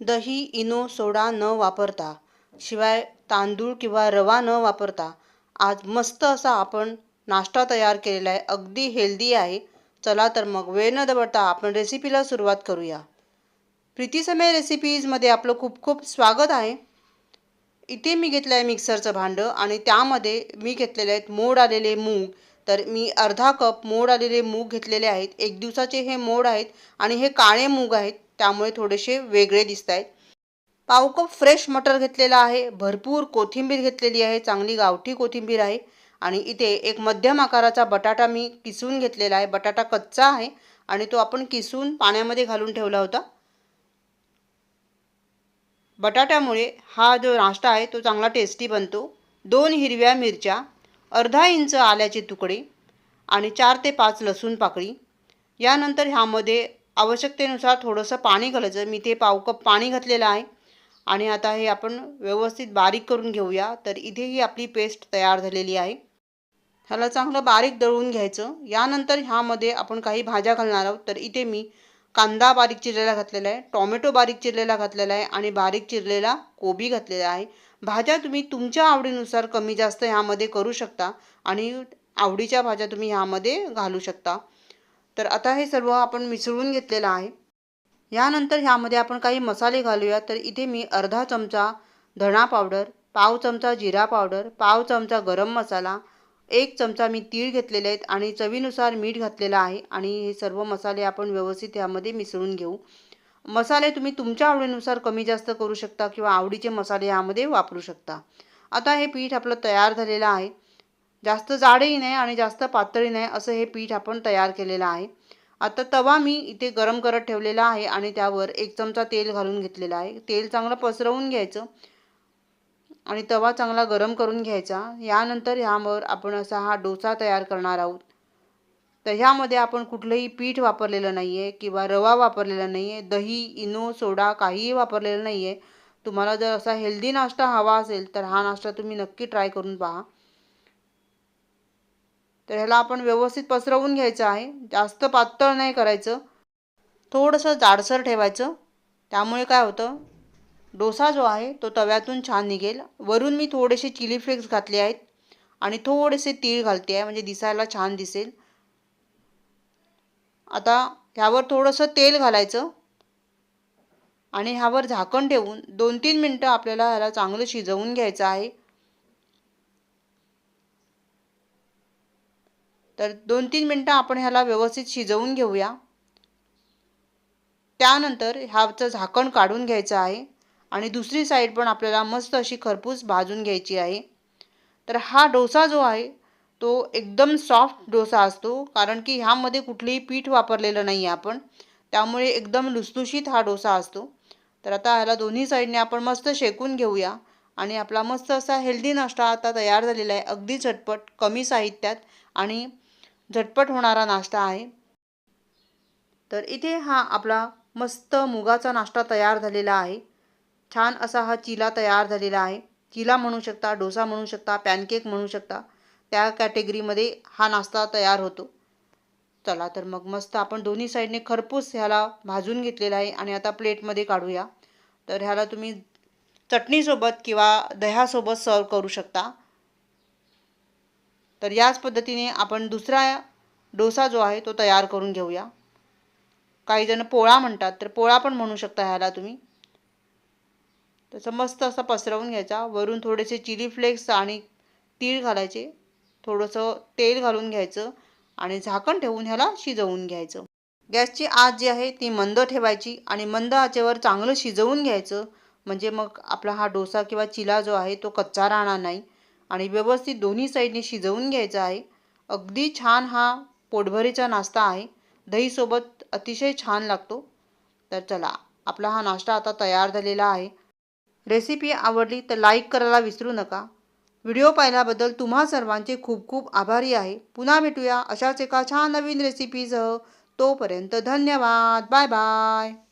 दही Eno soda न वापरता. शिवाय तांदूळ किंवा रवा न वापरता. आज मस्त असा आपण नाश्ता तयार केलेला आहे. अगदी हेल्दी आहे. चला तर मग वेळ न दबडता आपण रेसिपीला सुरुवात करूया. प्रीती समय रेसिपीजमध्ये आपलं खूप खूप स्वागत आहे. इथे मी घेतलं आहे मिक्सरचं भांडं आणि त्यामध्ये मी घेतलेले आहेत मोड आलेले मूग तर मी अर्धा कप मोड आलेले मूग घेतलेले आहेत. एक दिवसाचे हे मोड आहेत आणि हे काळे मूग आहेत. त्यामुळे थोडेसे वेगळे दिसत आहेत पाव कप फ्रेश मटर घेतलेला आहे. भरपूर कोथिंबीर घेतलेली आहे. चांगली गावठी कोथिंबीर आहे. आणि इथे एक मध्यम आकाराचा बटाटा मी किसून घेतलेला आहे. बटाटा कच्चा आहे आणि तो आपण किसून पाण्यामध्ये घालून ठेवला होता. बटाट्यामुळे हा जो नाश्ता आहे तो चांगला टेस्टी बनतो. दोन हिरव्या मिरच्या अर्धा इंच आल्याचे तुकडे आणि चार ते पाच लसूण पाकळी. यानंतर ह्यामध्ये आवश्यकतेनुसार थोडंसं पाणी घालायचं. मी ते पाव कप पाणी घातलेलं आहे. आणि आता हे आपण व्यवस्थित बारीक करून घेऊया. तर इथे ही आपली पेस्ट तयार झालेली आहे. ह्याला चांगलं बारीक दळून घ्यायचं. यानंतर ह्यामध्ये आपण काही भाज्या घालणार आहोत. तर इथे मी कांदा बारीक चिरलेला घातलेला आहे टॉमॅटो बारीक चिरलेला घातलेला आहे आणि बारीक चिरलेला कोबी घातलेला आहे. भाज्या तुम्ही तुमच्या आवडीनुसार कमी जास्त ह्यामध्ये करू शकता आणि आवडीच्या भाज्या तुम्ही ह्यामध्ये घालू शकता. तर आता हे सर्व आपण मिसळून घेतलेलं आहे. यानंतर ह्यामध्ये आपण काही मसाले घालूया. तर इथे मी अर्धा चमचा धणा पावडर पाव चमचा जिरा पावडर पाव चमचा गरम मसाला एक चमचा मी तीळ घेतलेले आहेत आणि चवीनुसार मीठ घातलेलं आहे आणि हे सर्व मसाले आपण व्यवस्थित यामध्ये मिसळून घेऊ. मसाले तुम्ही तुमच्या आवडीनुसार कमी जास्त करू शकता किंवा आवडीचे मसाले यामध्ये वापरू शकता. आता हे पीठ आपलं तयार झालेलं आहे. जास्त जाडही नाही आणि जास्त पातळी नाही असं हे पीठ आपण तयार केलेलं आहे. आता तवा मी इथे गरम करत ठेवलेला आहे आणि त्यावर एक चमचा तेल घालून घेतलेला आहे. तेल चांगलं पसरवून घ्यायचं. आणि तवा चांगला गरम करून घ्यायचा. यानंतर ह्यावर आपण असा हा डोसा तयार करणार आहोत. तर ह्यामध्ये आपण कुठलंही पीठ वापरलेलं नाही आहे किंवा रवा वापरलेला नाही आहे दही इनो सोडा काहीही वापरलेलं नाही आहे तुम्हाला जर असा हेल्दी नाश्ता हवा असेल तर हा नाश्ता तुम्ही नक्की ट्राय करून पहा. तर ह्याला आपण व्यवस्थित पसरवून घ्यायचं आहे. जास्त पातळ नाही करायचं. थोडंसं जाडसर ठेवायचं. त्यामुळे काय होतं? डोसा जो आहे तो तव्यातून छान निघेल. वरून मी थोडेसे चिली फ्लेक्स घातले आहेत. आणि थोडेसे तीळ घालते आहे म्हणजे दिसायला छान दिसेल. आता ह्यावर थोडंसं तेल घालायचं. आणि ह्यावर झाकण ठेवून दोन तीन मिनटं आपल्याला ह्याला चांगलं शिजवून घ्यायचं आहे. तर दोन तीन मिनटं आपण ह्याला व्यवस्थित शिजवून घेऊया. त्यानंतर ह्याचं झाकण काढून घ्यायचं आहे. आणि दुसरी साईड पण आपल्याला मस्त अशी खरपूस भाजून घ्यायची आहे. तर हा डोसा जो आहे तो एकदम सॉफ्ट डोसा असतो कारण की ह्यामध्ये कुठलेही पीठ वापरलेलं नाही आहे आपण. त्यामुळे एकदम लुसलुशीत हा डोसा असतो. तर आता ह्याला दोन्ही साईडने आपण मस्त शेकून घेऊया. आणि आपला मस्त असा हेल्दी नाश्ता आता तयार झालेला आहे. अगदी झटपट कमी साहित्यात आणि झटपट होणारा नाश्ता आहे. तर इथे हा आपला मस्त मुगाचा नाश्ता तयार झालेला आहे. छान असा हा चिला तयार झालेला आहे. चिला म्हणू शकता डोसा म्हणू शकता पॅनकेक म्हणू शकता त्या कॅटेगरीमध्ये हा नाश्ता तयार होतो. चला तर मग मस्त आपण दोन्ही साईडने खरपूस ह्याला भाजून घेतलेला आहे आणि आता प्लेटमध्ये काढूया. तर ह्याला तुम्ही चटणीसोबत किंवा दह्यासोबत सर्व करू शकता. तर याच पद्धतीने आपण दुसरा डोसा जो आहे तो तयार करून घेऊया. काही जण पोळा म्हणतात तर पोळा पण म्हणू शकता ह्याला तुम्ही. तसं मस्त असं पसरवून घ्यायचा. वरून थोडेसे चिली फ्लेक्स आणि तीळ घालायचे. थोडंसं तेल घालून घ्यायचं आणि झाकण ठेवून ह्याला शिजवून घ्यायचं. गॅसची आग जी आहे ती मंद ठेवायची आणि मंद आचेवर चांगलं शिजवून घ्यायचं. म्हणजे मग आपला हा डोसा किंवा चिला जो आहे तो कच्चा राहणार नाही. आणि व्यवस्थित दोन्ही साईडने शिजवून घ्यायचा आहे. अगदी छान हा पोटभरीचा नाश्ता आहे. दहीसोबत अतिशय छान लागतो. तर चला आपला हा नाश्ता आता तयार झालेला आहे. रेसिपी आवडली तर लाईक करायला विसरू नका. व्हिडिओ पाहिल्याबद्दल तुम्हा सर्वांचे खूप खूप आभारी आहे. पुन्हा भेटूया अशाच एका छान नवीन रेसिपीसह तोपर्यंत धन्यवाद. Bye bye.